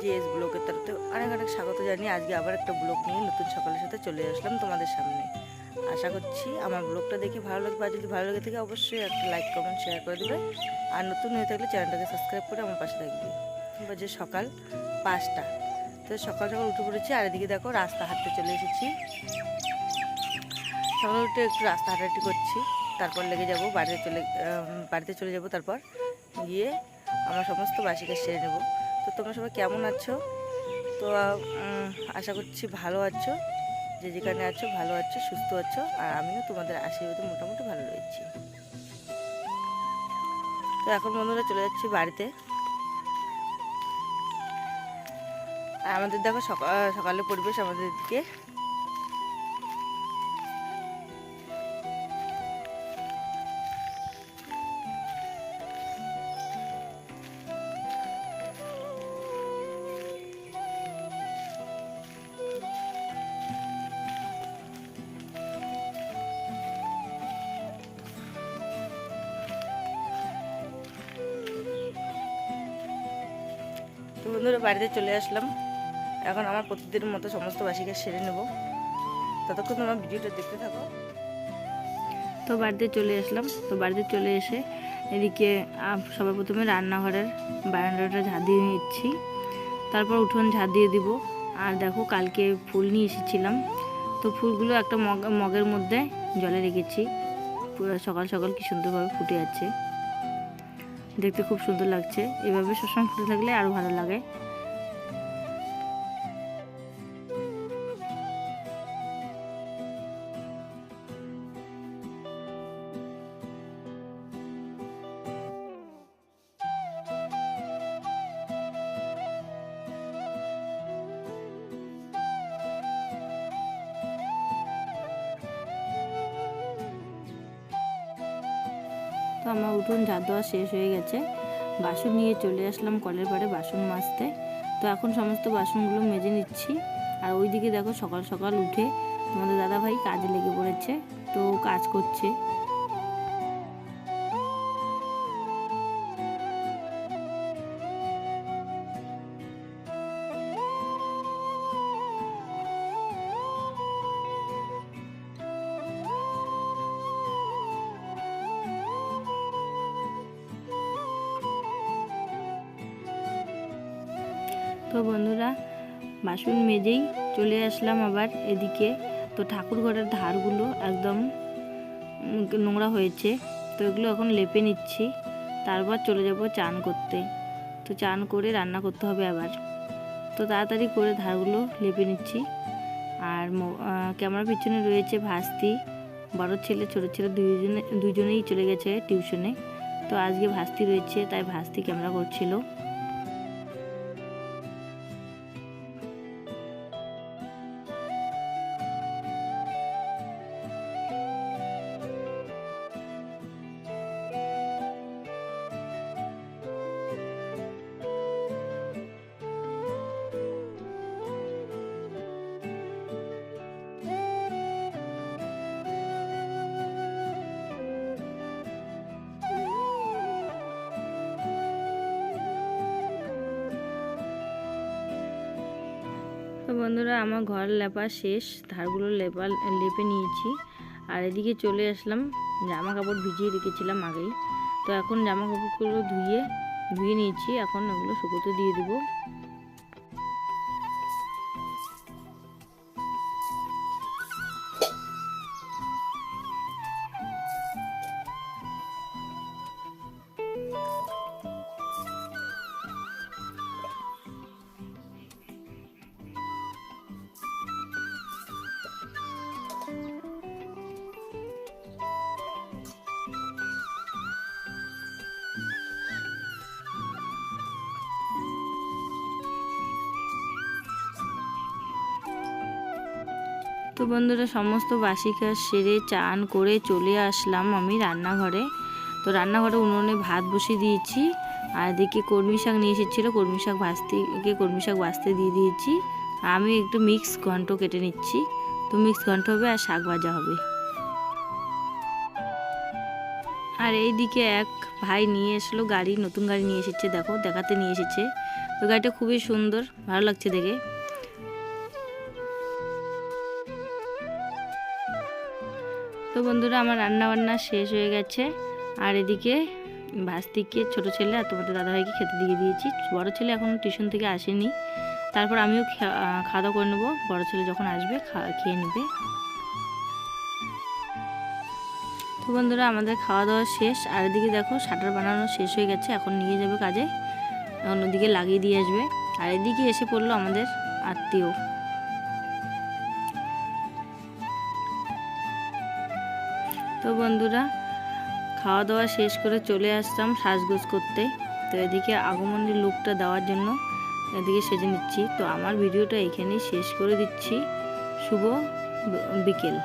GS তরফ থেকে অনেক অনেক স্বাগত জানিয়ে আজকে আবার একটা ব্লগ নিয়ে নতুন সকালের সাথে চলে আসলাম তোমাদের সামনে। আশা করছি আমার ব্লগটা দেখে ভালো লাগবে। আর যদি ভালো লেগে থাকে অবশ্যই একটা লাইক কমেন্ট শেয়ার করে দেবে। আর নতুন হয়ে থাকলে চ্যানেলটাকে সাবস্ক্রাইব করে আমার পাশে থাকবে। বাজে সকাল পাঁচটা। তো সকাল সকাল উঠে পড়েছি আর এদিকে দেখো রাস্তা হাঁটতে চলে এসেছি। সকাল উঠে একটু রাস্তা হাঁটাহাঁটি করছি। তারপর লেগে যাব বাড়িতে চলে বাড়িতে চলে যাব তারপর গিয়ে আমার সমস্ত বাসিকে সেরে নেব। তো তোমরা সবাই কেমন আছো? তো আশা করছি ভালো আছো। যে যেখানে আছো, ভালো আছো, সুস্থ আছো। আর আমিও তোমাদের আশীর্বাদে মোটামুটি ভালো রয়েছি। তো এখন বন্ধুরা চলে যাচ্ছি বাড়িতে। আর আমাদের দেখো সকাল সকালের পরিবেশ আমাদের দিকে। বন্ধুরা বাড়িতে চলে আসলাম। এখন আমার প্রতিদিনের মতো সমস্ত বাসিকে সেরে নেব। ততক্ষণ তোমার ভিডিওটা দেখতে থাকো। তো বাড়িতে চলে আসলাম। তো বাড়িতে চলে এসে এদিকে সবার প্রথমে রান্নাঘরের বারান্দাটা ঝাঁ দিয়ে নিচ্ছি। তারপর উঠোন ঝাঁ দিয়ে দিব। আর দেখো, কালকে ফুল নিয়ে এসেছিলাম। তো ফুলগুলো একটা মগ, মগের মধ্যে জলে রেখেছি। সকাল সকাল কি সুন্দরভাবে ফুটে যাচ্ছে দেখতে খুব সুন্দর লাগছে। এভাবে সবসময় ফুটে থাকলে আরও ভালো লাগে। আমার উঠুন ঝাঁত দেওয়া শেষ হয়ে গেছে। বাসন নিয়ে চলে আসলাম কলের পাড়ে বাসন মাজতে। তো এখন সমস্ত বাসনগুলো মেজে নিচ্ছি। আর ওইদিকে দেখো সকাল সকাল উঠে আমাদের দাদা ভাই কাজে লেগে পড়েছে। তো কাজ করছে। তো বন্ধুরা, বাসন মেজেই চলে আসলাম আবার এদিকে। তো ঠাকুর ঘরের ধারগুলো একদম নোংরা হয়েছে। তো এগুলো এখন লেপে নিচ্ছি। তারপর চলে যাব চান করতে। তো চান করে রান্না করতে হবে আবার। তো তাড়াতাড়ি করে ধারগুলো লেপে নিচ্ছি। আর ক্যামেরার পিছনে রয়েছে ভাস্তি। বড় ছেলে, ছোট ছেলে দুজনে দুজনেই চলে গেছে টিউশনে। তো আজকে ভাস্তি রয়েছে, তাই ভাস্তি ক্যামেরা করছিল। বন্ধুরা, আমার ঘর লেপা শেষ, ধারগুলো লেপা, লেপে নিয়েছি। আর এদিকে চলে আসলাম জামা কাপড় ভিজিয়ে রেখেছিলাম আগেই। তো এখন জামা কাপড়গুলো ধুয়ে ধুয়ে নিয়েছি, এখন ওগুলো শুকোতে দিয়ে দেবো। তো বন্ধুরা, সমস্ত বাসি কাজ সেরে চান করে চলে আসলাম আমি রান্নাঘরে। তো রান্নাঘরে উনুনে ভাত বসিয়ে দিয়েছি, আর এদিকে কর্মী শাক নিয়ে এসেছিল কর্মী শাক ভাজতে কর্মী শাক ভাজতে দিয়ে দিয়েছি। আমি একটু মিক্স ঘন্ট কেটে নিচ্ছি, তো মিক্স ঘন্ট হবে আর শাক ভাজা হবে। আর এইদিকে এক ভাই নিয়ে এসলো গাড়ি, নতুন গাড়ি নিয়ে এসেছে, দেখো দেখাতে নিয়ে এসেছে। তো গাড়িটা খুবই সুন্দর, ভালো লাগছে দেখে। তো বন্ধুরা, আমার রান্না বান্না শেষ হয়ে গেছে। আর এদিকে ভাস্তিকে ছোট ছেলে আর তোমাদের দাদাভাইকে খেতে দিয়ে দিয়েছি। বড় ছেলে এখনও টিউশন থেকে আসেনি। তারপর আমিও খাওয়া দাওয়া করে নেব। বড়ো ছেলে যখন আসবে খেয়ে নেবে। তো বন্ধুরা, আমাদের খাওয়া দাওয়া শেষ। আর এদিকে দেখো, শাটার বানানো শেষ হয়ে গেছে। এখন নিয়ে যাবে কাজে। অন্যদিকে লাগিয়ে দিয়ে আসবে। আর এদিকে এসে পড়ল আমাদের আত্মীয়। তো বন্ধুরা খাওয়া দাওয়া শেষ করে চলে আসতাম সাজগোজ করতে। তো এদিকে আগমনের লুকটা দেওয়ার জন্য এদিকে সেজে নিচ্ছি। তো আমার ভিডিওটা এখানেই শেষ করে দিচ্ছি। শুভ বিকেল।